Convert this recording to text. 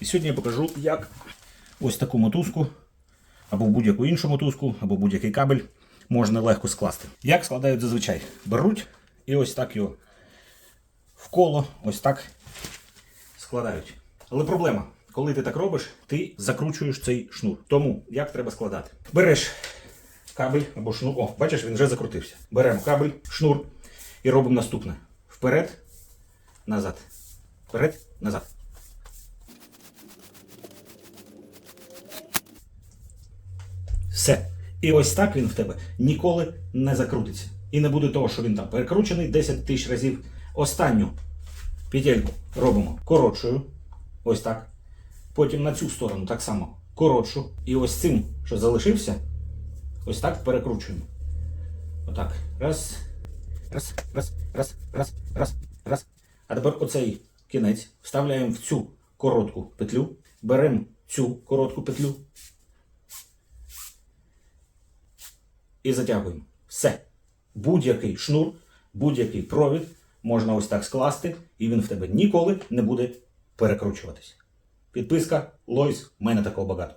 І сьогодні я покажу, як ось таку мотузку, або будь-яку іншу мотузку, або будь-який кабель можна легко скласти. Як складають зазвичай? Беруть і ось так його в коло, ось так складають. Але проблема, коли ти так робиш, ти закручуєш цей шнур. Тому як треба складати? Береш кабель або шнур. О, бачиш, він вже закрутився. Беремо кабель, шнур і робимо наступне: вперед, назад. Вперед, назад. Все. І ось так він в тебе ніколи не закрутиться. І не буде того, що він там перекручений 10 тисяч разів. Останню петельку робимо коротшою. Ось так. Потім на цю сторону так само коротшу. І ось цим, що залишився, ось так перекручуємо. Отак. Раз. Раз, раз, раз, раз, раз, раз. А тепер оцей кінець вставляємо в цю коротку петлю. Беремо цю коротку петлю. І затягуємо. Все. Будь-який шнур, будь-який провід можна ось так скласти, і він в тебе ніколи не буде перекручуватись. Підписка Лойс, в мене такого багато.